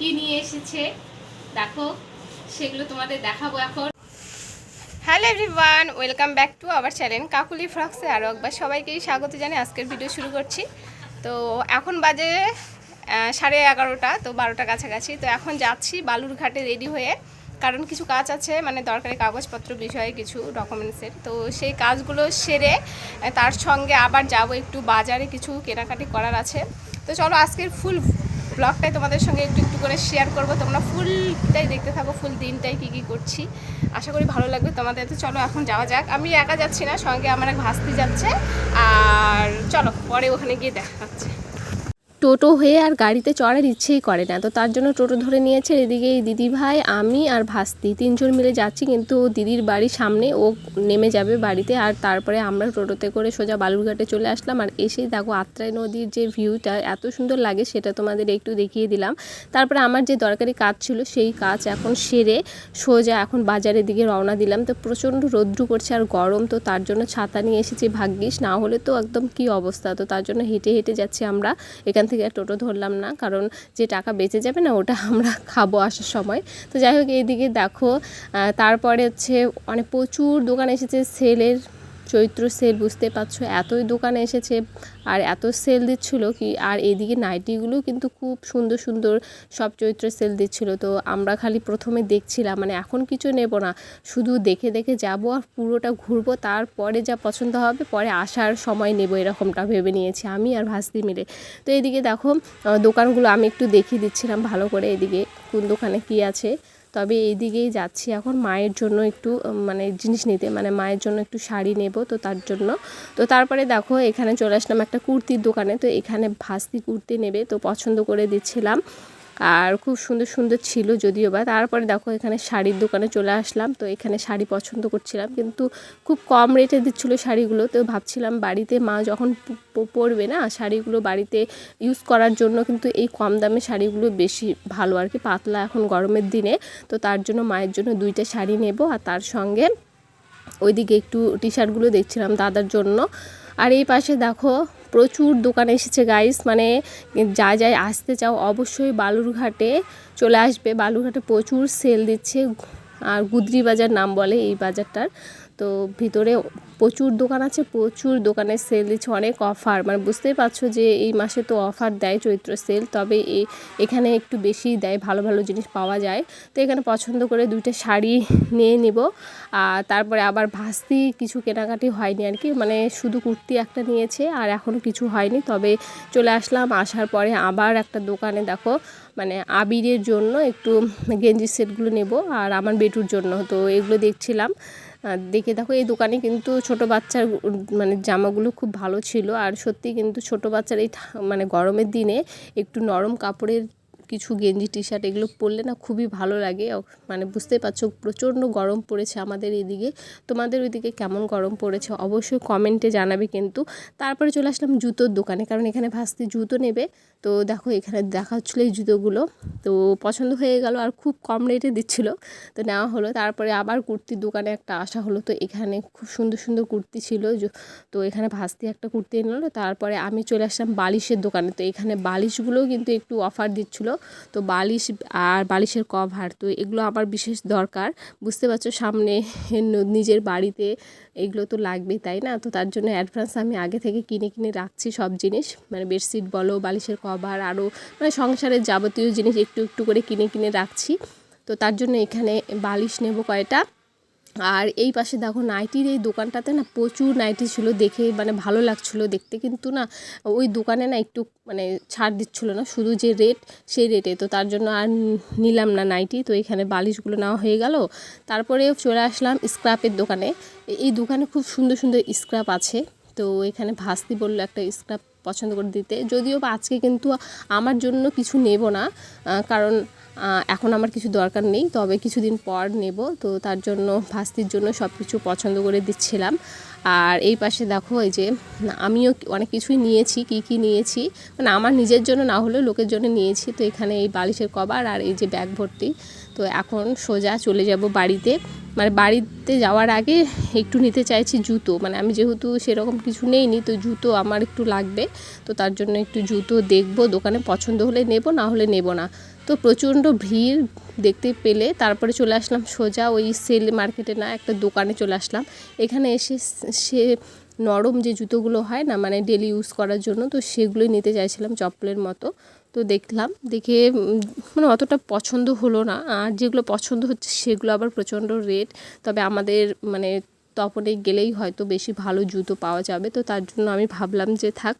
কি নিয়ে এসেছে। দেখো, সেগুলো তোমাদের দেখাবো এখন। Hello everyone welcome back to our channel Kakuli ফ্রক্সে আরও একবার সবাইকেই স্বাগত জানিয়ে আজকের ভিডিও শুরু করছি। তো এখন বাজে সাড়ে এগারোটা, তো বারোটা কাছাকাছি। তো এখন যাচ্ছি বালুরঘাটে রেডি হয়ে। কারণ কিছু কাজ আছে মানে দরকারি কাগজপত্র বিষয়ে কিছু ডকুমেন্টসের তো সেই কাজগুলো সেরে, তার সঙ্গে আবার যাব একটু বাজারে, কিছু কেনাকাটি করার আছে। তো চলো আজকের ফুল ব্লগটাই তোমাদের সঙ্গে একটু একটু করে শেয়ার করব। তোমরা ফুলটাই দেখতে থাকো, ফুল দিনটাই কী কী করছি। আশা করি ভালো লাগবে তোমাদের। তো চলো এখন যাওয়া যাক। আমি একা যাচ্ছি না, সঙ্গে আমার এক ভাস্তি যাচ্ছে। আর চলো, পরে ওখানে গিয়ে দেখা হচ্ছে। টোটো হয়ে আর গাড়িতে চড়ার ইচ্ছেই করে না। তো তার জন্য টোটো ধরে নিয়েছে এদিকে এই দিদি ভাই, আমি আর ভাস্তি। তিনজন মিলে যাচ্ছি কিন্তু দিদির বাড়ির সামনে ও নেমে যাবে বাড়িতে আর তারপরে আমরা টোটোতে করে সোজা বালুরঘাটে চলে আসলাম আর এসেই দেখো আত্রাই নদীর যে ভিউটা এত সুন্দর লাগে সেটা তোমাদের একটু দেখিয়ে দিলাম। তারপরে আমার যে দরকারি কাজ ছিল সেই কাজ এখন সেরে সোজা এখন বাজারের দিকে রওনা দিলাম। তো প্রচণ্ড রৌদ্র করছে আর গরম, তো তার জন্য ছাতা নিয়ে এসেছি ভাগ্যিস। না হলে তো একদম কি অবস্থা? তো তার জন্য হেঁটে হেঁটে যাচ্ছি আমরা। এখান থেকে আর টোটো ধরলাম না, কারণ যে টাকা বেঁচে যাবে না ওটা আমরা খাব আসার সময়। তো যাই হোক, এইদিকে দেখো তারপরে হচ্ছে অনেক প্রচুর দোকান এসেছে, সেলের চৈত্র সেল, বুঝতে পারছ? এতই দোকানে এসেছে আর এত সেল দিচ্ছিল কি, আর এদিকে নাইটিগুলো কিন্তু খুব সুন্দর সুন্দর সব চৈত্র সেল দিচ্ছিল। তো আমরা খালি প্রথমে দেখছিলাম মানে এখন কিছু নেব না, শুধু দেখে দেখে যাব আর পুরোটা ঘুরবো, তারপরে যা পছন্দ হবে, পরে আসার সময় নেব, এরকমটা ভেবে নিয়েছি আমি আর ভাস্তি মিলে। তো এদিকে দেখো দোকানগুলো আমি একটু দেখিয়ে দিচ্ছিলাম ভালো করে, এদিকে কোন দোকানে কী আছে। তবে এইদিকেই যাচ্ছি। এখন মায়ের জন্য একটু মানে জিনিস নিতে মানে মায়ের জন্য একটু শাড়ি নেব তো তার জন্য। তো তারপরে দেখো, এখানে চলে আসলাম একটা কুর্তির দোকানে। তো এখানে ভাস্তি কুর্তি নেবে তো পছন্দ করে দিচ্ছিলাম। আর খুব সুন্দর সুন্দর ছিল যদিও বা। তারপরে দেখো এখানে শাড়ির দোকানে চলে আসলাম, তো এখানে শাড়ি পছন্দ করছিলাম, কিন্তু খুব কম রেটে দিচ্ছিল শাড়িগুলো। তো ভাবছিলাম বাড়িতে মা যখন পরবে না, শাড়িগুলো বাড়িতে ইউজ করার জন্য কিন্তু এই কম দামে শাড়িগুলো বেশি ভালো আর কি, পাতলা এখন গরমের দিনে। তো তার জন্য মায়ের জন্য দুইটা শাড়ি নেব, আর তার সঙ্গে ওইদিকে একটু টি শার্টগুলো দেখছিলাম দাদার জন্য। আর এই পাশে দেখো প্রচুর দোকান এসেছে গাইস মানে যা যাই আসতে চাও অবশ্যই বালুরঘাটে চলে আসবে। বালুরঘাটে প্রচুর সেল দিচ্ছে, আর গুদরি বাজার নাম বলে এই বাজারটার। তো ভিতরে প্রচুর দোকান আছে, প্রচুর দোকানে সেল দিচ্ছে, অনেক অফার মানে বুঝতেই পারছ যে এই মাসে তো অফার দেয় চৈত্র সেল তবে এখানে একটু বেশি দেয়, ভালো ভালো জিনিস পাওয়া যায়। তো এখানে পছন্দ করে দুইটা শাড়ি নিয়ে নিব। আর তারপরে আবার ভাস্তি কিছু কেনাকাটি হয়নি আর কি মানে শুধু কুর্তি একটা নিয়েছে আর এখনও কিছু হয়নি। তবে চলে আসলাম, আসার পরে আবার একটা দোকানে দেখো মানে আবিরের জন্য একটু গেঞ্জি সেটগুলো নেব আর আমার বেটুর জন্য। তো এগুলো দেখছিলাম আর দেখে দেখো, এই দোকানে কিন্তু ছোট বাচ্চার মানে জামাগুলো খুব ভালো ছিল। আর সত্যি কিন্তু ছোট বাচ্চার এই মানে গরমের দিনে একটু নরম কাপড়ের কিছু গেঞ্জি টি শার্ট এগুলো পরলে না খুবই ভালো লাগে। মানে বুঝতে পারছ প্রচণ্ড গরম পড়েছে আমাদের এদিকে। তোমাদের ওইদিকে কেমন গরম পড়েছে অবশ্যই কমেন্টে জানাবে কিন্তু। তারপরে চলে আসলাম জুতোর দোকানে কারণ এখানে ভাস্তি জুতো নেবে। তো দেখো এখানে দেখা হচ্ছিল এই জুতোগুলো। তো পছন্দ হয়ে গেল আর খুব কম রেটে দিচ্ছিল। তো নেওয়া হলো। তারপরে আবার কুর্তির দোকানে একটা আসা হলো। তো এখানে খুব সুন্দর সুন্দর কুর্তি ছিল। তো এখানে ভাস্তি একটা কুর্তি এনে তারপরে আমি চলে আসলাম বালিশের দোকানে। তো এখানে বালিশগুলোও কিন্তু একটু অফার দিচ্ছিল। তো বালিশ আর বালিশের কভার তো এগুলো আমার বিশেষ দরকার। বুঝতে পারছ, সামনে নিজের বাড়িতে এগুলো তো লাগবেই, তাই না? তো তার জন্য অ্যাডভান্স আমি আগে থেকে কিনে কিনে রাখছি সব জিনিস। মানে বেডশিট বলো, বালিশের কভার আরও মানে সংসারের যাবতীয় জিনিস একটু একটু করে কিনে কিনে রাখছি। তো তার জন্য এখানে বালিশ নেব কয়টা? আর এই পাশে দেখো নাইটির এই দোকানটাতে না প্রচুর নাইটি ছিল দেখে মানে ভালো লাগছিল, দেখতে কিন্তু না ওই দোকানে না একটু মানে ছাড় দিচ্ছিল না, শুধু যে রেট সেই রেটে তো তার জন্য আর নিলাম না নাইটি, তো এখানে বালিশগুলো নেওয়া হয়ে গেল। তারপরে চলে আসলাম স্ক্রাপের দোকানে। এই দোকানে খুব সুন্দর সুন্দর স্ক্রাপ আছে। তো এখানে ভাস্তি বলল একটা স্ক্রাপ পছন্দ করে দিতে। যদিও বা আজকে কিন্তু আমার জন্য কিছু নেব না কারণ এখন আমার কিছু দরকার নেই, তবে কিছুদিন পর নেব। তো তার জন্য, ভাস্তির জন্য সব কিছু পছন্দ করে দিচ্ছিলাম। আর এই পাশে দেখো এই যে, আমিও অনেক কিছুই নিয়েছি, কি কি নিয়েছি। মানে আমার নিজের জন্য না হলেও লোকের জন্য নিয়েছি। তো এখানে এই বালিশের কভার আর এই যে ব্যাগ ভর্তি। তো এখন সোজা চলে যাব বাড়িতে। মানে বাড়িতে যাওয়ার আগে একটু নিতে চাইছি জুতো। মানে আমি যেহেতু সেরকম কিছু নেইনি, তো জুতো আমার একটু লাগবে। তো তার জন্য একটু জুতো দেখব, দোকানে পছন্দ হলে নেব, না হলে নেব না। তো প্রচণ্ড ভিড় দেখতে পেলে তারপরে চলে আসলাম সোজা ওই সেল মার্কেটে না একটা দোকানে চলে আসলাম। এখানে এসে সে নরম যে জুতোগুলো হয় না মানে ডেলি ইউজ করার জন্য, তো সেগুলোই নিতে চাইছিলাম চপ্পলের মতো। তো দেখলাম, দেখে মানে অতটা পছন্দ হলো না। আর যেগুলো পছন্দ হচ্ছে সেগুলো আবার প্রচণ্ড রেট। তবে আমাদের মানে তপনে গেলেই হয়তো বেশি ভালো জুতো পাওয়া যাবে। তো তার জন্য আমি ভাবলাম যে থাক,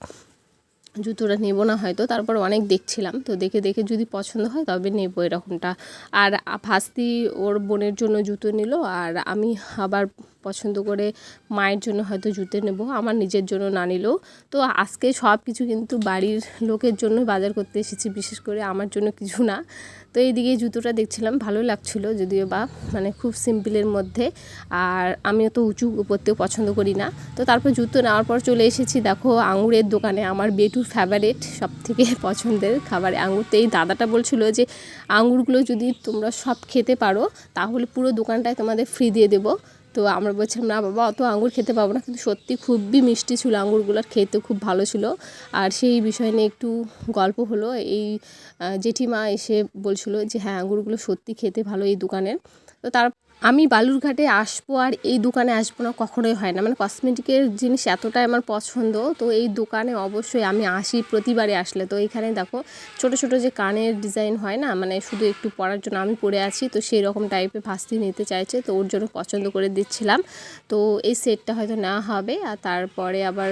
জুতোটা নেব না হয়তো। তারপর অনেক দেখছিলাম। তো দেখে দেখে যদি পছন্দ হয় তবে নেব এরকমটা। আর ভাস্তি ওর বোনের জন্য জুতো নিল। আর আমি আবার পছন্দ করে মায়ের জন্য হয়তো জুতো নেব, আমার নিজের জন্য না নিলেও। তো আজকে সব কিছু কিন্তু বাড়ির লোকের জন্য বাজার করতে এসেছি, বিশেষ করে আমার জন্য কিছু না। তো এইদিকে জুতোটা দেখছিলাম, ভালো লাগছিল যদিও বা মানে খুব সিম্পলের মধ্যে। আর আমিও তো উঁচু পরতেও পছন্দ করি না। তো তারপর জুতো নেওয়ার পর চলে এসেছি, দেখো আঙুরের দোকানে, আমার বেটুর ফেভারেট সব থেকে পছন্দের খাবারে আঙুর। তো এই দাদাটা বলছিল যে, আঙুরগুলো যদি তোমরা সব খেতে পারো, তাহলে পুরো দোকানটায় তোমাদের ফ্রি দিয়ে দেবো। তো আমরা বলছিলাম, না বাবা, অত আঙুর খেতে পাবো না। কিন্তু সত্যি খুবই মিষ্টি ছিল আঙুরগুলো খেতে খুব ভালো ছিল। আর সেই বিষয় নিয়ে একটু গল্প হলো। এই জেঠিমা এসে বলছিল যে হ্যাঁ আঙুরগুলো সত্যি খেতে ভালো এই দোকানের তো তার, আমি বালুরঘাটে আসব আর এই দোকানে আসব না কখনোই হয় না। মানে কসমেটিকের জিনিস এতটাই আমার পছন্দ, তো এই দোকানে অবশ্যই আমি আসি প্রতিবারে আসলে। তো এখানে দেখো, ছোট ছোট যে কানের ডিজাইন হয় না মানে শুধু একটু পরার জন্য আমি পরে আছি, তো সেই রকম টাইপের ভাস্তি নিতে চাইছে, তো ওর জন্য পছন্দ করে দিচ্ছিলাম। তো এই সেটটা হয়তো নেওয়া হবে আর তারপরে আবার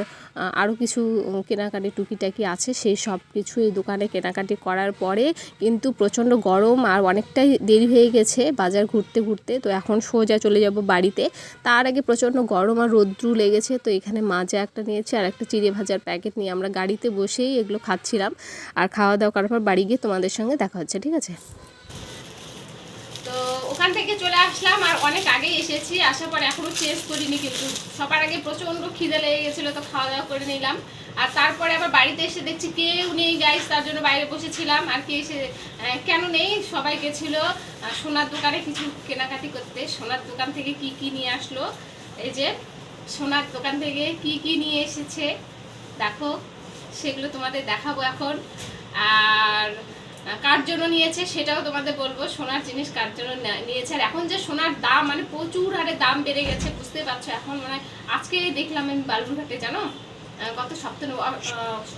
আরও কিছু কেনাকাটি টুকিটাকি আছে, সেই সব কিছু এই দোকানে কেনাকাটি করার পরে কিন্তু প্রচণ্ড গরম আর অনেকটাই দেরি হয়ে গেছে বাজার ঘুরতে ঘুরতে। তো এখন সোজা চলে যাব বাড়িতে। তার আগে প্রচণ্ড গরম আর রৌদ্রু লেগেছে, তো এখানে মাজা একটা নিয়েছি আর একটা চিড়ে ভাজার প্যাকেট নিয়ে আমরা গাড়িতে বসেই এগুলো খাচ্ছিলাম। আর খাওয়া দাওয়া করার পর বাড়ি গিয়ে তোমাদের সঙ্গে দেখা হচ্ছে, ঠিক আছে? ওখান থেকে চলে আসলাম আর অনেক আগেই এসেছি। আসার পর এখনও চেঞ্জ করিনি কিন্তু সবার আগে প্রচণ্ড খিদে লেগে গেছিল, তো খাওয়া দাওয়া করে নিলাম। আর তারপরে আবার বাড়িতে এসে দেখছি কেউ নেই গাইস তার জন্য বাইরে বসেছিলাম। আর কে এসে কেন নেই? সবাই গেছিল সোনার দোকানে কিছু কেনাকাটি করতে। সোনার দোকান থেকে কি কি নিয়ে আসলো? এই যে, সোনার দোকান থেকে কি কি নিয়ে এসেছে? দেখো, সেগুলো তোমাদের দেখাবো এখন। আর কার জন্য নিয়েছে সেটাও তোমাদের বলব। সোনার জিনিস কার জন্য নিয়েছে? আর এখন যে সোনার দাম মানে প্রচুর হারে দাম বেড়ে গেছে বুঝতে পারছ? এখন মানে আজকে দেখলাম আমি বালুরঘাটে জানো? কত সপ্তানব্বই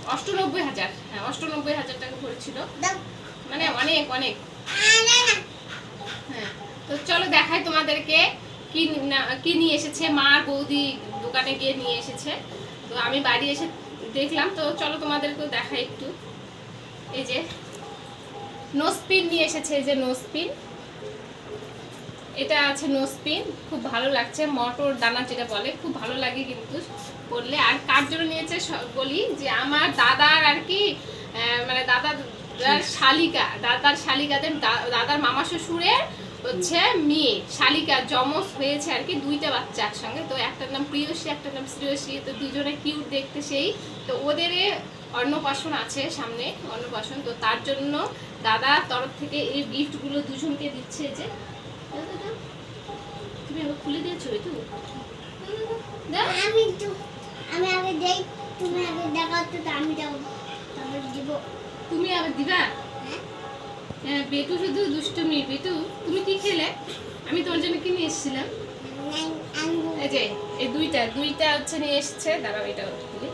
অষ্টনব্বই হাজার। হ্যাঁ অষ্টনব্বই হাজার টাকা পড়েছিল মানে অনেক অনেক। হ্যাঁ তো চলো দেখাই তোমাদেরকে কি না- কি নিয়ে এসেছে। মা বৌদি দোকানে গিয়ে নিয়ে এসেছে। তো আমি বাড়ি এসে দেখলাম। তো চলো তোমাদেরকেও দেখাই একটু। এই যে নোসপিন নিয়ে এসেছে এই যে নোসপিন এটা আছে নোসপিন খুব ভালো লাগছে। মটর দানা যেটা বলে খুব ভালো লাগে কিন্তু বললে আর কার জন্য নিয়েছে বলি যে আমার দাদার আর কি মানে দাদার শালিকা দাদার শালিকাদের দাদার মামা শ্বশুরের হচ্ছে মেয়ে শালিকা যমজ হয়েছে আর কি দুইটা বাচ্চা একসঙ্গে। তো একটার নাম প্রিয়সী একটার নাম শ্রেয়সী। তো দুজনে কিউট দেখতে সেই। তো ওদের অন্নপ্রাশন আছে সামনে অন্নপ্রাশন। তো তার জন্য দাদার তরফ থেকে এই গিফটগুলো দুজনকে দিচ্ছে যে। তুমি আবার খুলে দিয়েছ এই তো? আমি তো আমি আগে দেই তুমি আগে দেখাও তো আমি দেবো তারপর দিব। তুমি আবার দিবা? হ্যাঁ। বেটু শুধু দুষ্টুমি বেটু তুমি কি খেলে? আমি তোমার জন্য কি নিয়ে এসেছিলাম? এই যে এই দুইটা দুইটা হচ্ছে নিয়ে এসেছে দাঁড়াও এটা খুলি।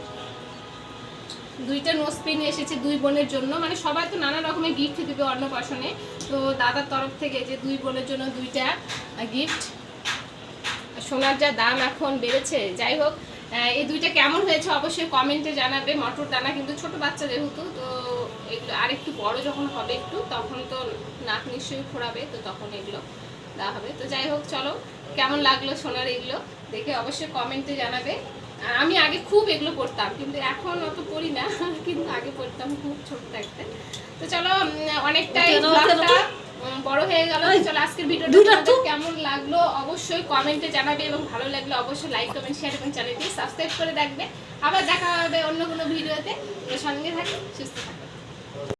দুইটা নোসপি নিয়ে এসেছে দুই বোনের জন্য। মানে সবাই তো নানা রকমের গিফট দেবে অন্নপ্রাশনে। তো দাদার তরফ থেকে যে দুই বোনের জন্য দুইটা গিফট সোনার যা দাম এখন বেড়েছে, যাই হোক এই দুইটা কেমন হয়েছে অবশ্যই কমেন্টে জানাবে। মটর দানা কিন্তু ছোট বাচ্চা যেহেতু, তো এগুলো আর একটু বড় যখন হবে একটু, তখন তো নাক নিশ্চয়ই ফোরাবে তো তখন এগুলো দেওয়া হবে। তো যাই হোক, চলো, কেমন লাগল সোনার এগুলো? দেখে অবশ্যই কমেন্টে জানাবে। আমি আগে খুব এগুলো পড়তাম কিন্তু এখন অত পড়ি না কিন্তু আগে পড়তাম খুব ছোট থাকতে তো চলো অনেকটাই বড় হয়ে গেল। চলো আজকের ভিডিওটা। কেমন লাগল অবশ্যই কমেন্টে জানাবে এবং ভালো লাগলে অবশ্যই লাইক কমেন্ট শেয়ার এবং চ্যানেলটি সাবস্ক্রাইব করে দেখবে আবার দেখা হবে অন্য কোনো ভিডিওতে সঙ্গে থাকে সুস্থ থাকো।